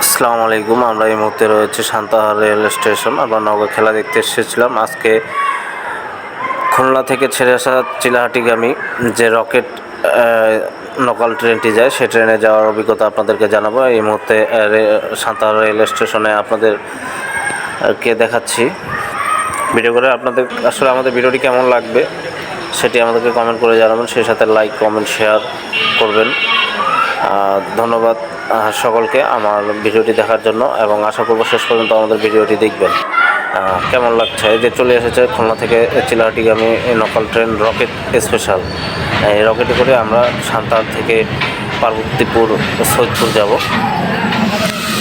আসসালামু আলাইকুম আমরা এই মুহূর্তে রয়েছে সান্তাহার রেল স্টেশন আমরা নওগাঁ খেলা দেখতে এসেছিলাম। আজকে খুলনা থেকে ছেড়ে আসা চিলাহাটিগামী যে রকেট লোকাল ট্রেনটি যায় সে ট্রেনে যাওয়ার অভিজ্ঞতা আপনাদেরকে জানাব। এই মুহূর্তে আহ, রে- সান্তাহার রেল স্টেশনে আপনাদের কে দেখাচ্ছি? ভিডিও করে আপনাদের আসলে আমাদের ভিডিওটি কেমন লাগবে সেটি আমাদেরকে কমেন্ট করে জানাবেন সেই সাথে লাইক কমেন্ট শেয়ার করবেন। ধন্যবাদ সকলকে আমার ভিডিওটি দেখার জন্য এবং আশা করব শেষ পর্যন্ত আমাদের ভিডিওটি দেখবেন। কেমন লাগছে? যে চলে এসেছে খুলনা থেকে চিলাহাটিগামী নকল ট্রেন রকেট স্পেশাল। এই রকেটে করে আমরা সান্তাহার থেকে পার্বতীপুর সৈয়দপুর যাব।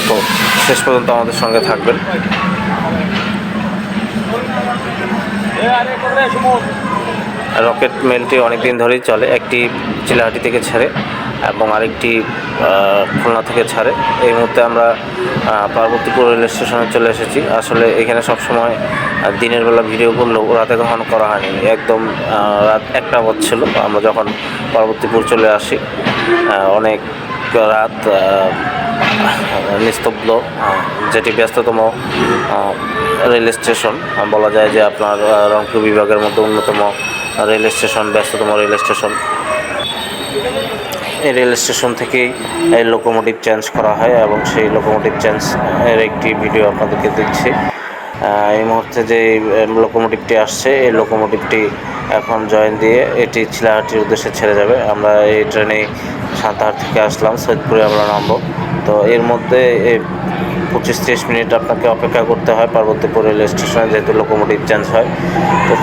তো শেষ পর্যন্ত আমাদের সঙ্গে থাকবেন। রকেট মেলটি অনেক দিন ধরেই চলে, একটি চিলাহাটি থেকে ছেড়ে এবং আরেকটি খুলনা থেকে ছাড়ে। এই মুহূর্তে আমরা পার্বতীপুর রেল স্টেশনে চলে এসেছি। আসলে এখানে সবসময় দিনের বেলা ভিডিও করলেও রাতে কখনো করা হয়নি। একদম রাত একটা বাজছিল। আমরা যখন পার্বতীপুর চলে আসি অনেক রাত নিস্তব্ধ যেটি ব্যস্ততম রেল স্টেশন। বলা যায় যে আপনার রংপুর বিভাগের মধ্যে অন্যতম রেল স্টেশন, ব্যস্ততম রেল স্টেশন। এই রেল স্টেশন থেকেই এই লোকোমোটিভ চেঞ্জ করা হয় এবং সেই লোকোমোটিভ চেঞ্জ এর একটি ভিডিও আপনাদেরকে দিচ্ছি। এই মুহূর্তে যে লোকোমোটিভটি আসছে, এই লোকোমোটিভটি এখন জয়েন দিয়ে এটি চিলাহাটির উদ্দেশ্যে ছেড়ে যাবে। আমরা এই ট্রেনে সাঁতার থেকে আসলাম, সৈয়দপুরে আমরা নামবো। তো এর মধ্যে পঁচিশ ত্রিশ মিনিট আপনাকে অপেক্ষা করতে হয় পার্বতীপুর রেল স্টেশনে, যেহেতু লোকোমোটিভ চেঞ্জ হয়। তো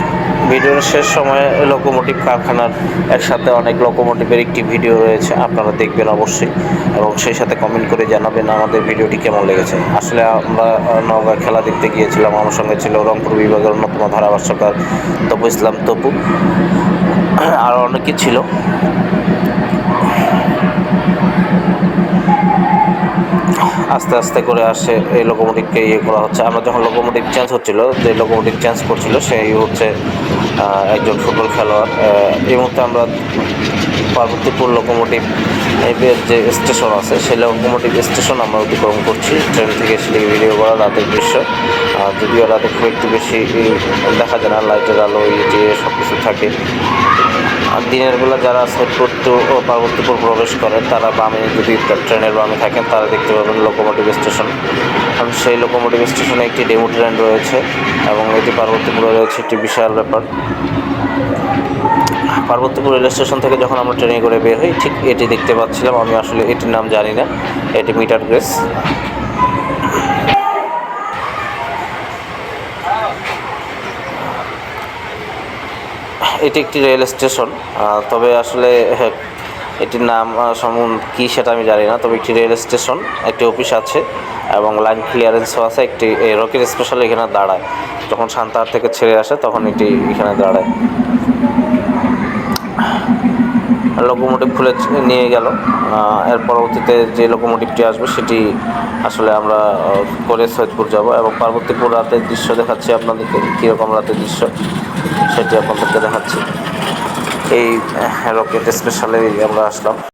ভিডিওর শেষ সময়ে লোকোমোটিভ কারখানার একসাথে অনেক লোকোমোটিভের একটি ভিডিও রয়েছে, আপনারা দেখবেন অবশ্যই। এবং সেই সাথে কমেন্ট করে জানাবেন আমাদের ভিডিওটি কেমন লেগেছে। আসলে আমরা নওগাঁ খেলা দেখতে গিয়েছিলাম, আমার সঙ্গে ছিল রংপুর বিভাগের অন্যতম ধারাভাষ্যকার তপু ইসলাম তপু। আরও অনেকে ছিল। আস্তে আস্তে করে আসে এই লোকোমোটিভকে ইয়ে করা হচ্ছে। আমরা যখন লোকোমোটিভ চেঞ্জ হচ্ছিল, যে লোকোমোটিভ চেঞ্জ করছিল, সেই হচ্ছে একজন ফুটবল খেলোয়াড় এই মুহূর্তে আমরা পার্বতীপুর লোকোমোটিভ যে স্টেশন আছে, সেই লোকোমোটিভ স্টেশন আমরা অতিক্রম করছি। ট্রেন থেকে সেদিকে ভিডিও করা রাতের দৃশ্য। আর যদিও রাতে খুব একটু বেশি দেখা যায় না লাইটের আলো ইয়ে সব কিছু থাকে। দিনের বেলা যারা সৈয়দপুর টু ও পার্বতীপুর প্রবেশ করেন তারা বামে যদি ট্রেনের বামে থাকেন, তারা দেখতে পাবেন লোকোমোটিভ স্টেশন এবং সেই লোকোমোটিভ স্টেশনে একটি ডেমো ট্রেন রয়েছে এবং এটি পার্বতীপুরে রয়েছে, একটি বিশাল ব্যাপার। পার্বতীপুর রেল স্টেশন থেকে যখন আমরা ট্রেনে করে বের হই, ঠিক এটি দেখতে পাচ্ছিলাম। আমি আসলে এটির নাম জানি না, এটি মিটার গ্রেস। এটি একটি রেল স্টেশন তবে আসলে হ্যাঁ, এটির নাম আহ, কি সেটা আমি জানি না তবে একটি রেল স্টেশন একটি অফিস আছে এবং লাইন ক্লিয়ারেন্সও আছে একটি রকেট স্পেশাল এখানে দাঁড়ায়। যখন সান্তাহার থেকে ছেড়ে আসে তখন এটি এখানে দাঁড়ায়। লোকোমোটিভ খুলে নিয়ে গেল। এর পরবর্তীতে যে লোকোমোটিভটি আসবে সেটি আসলে আমরা করে সৈয়দপুর যাব এবং পার্বতীপুর রাতের দৃশ্য দেখাচ্ছি আপনাদেরকে। কীরকম রাতের দৃশ্য সেটি আপনাদেরকে দেখাচ্ছি। এই রকেট স্পেশালে আমরা আসলাম।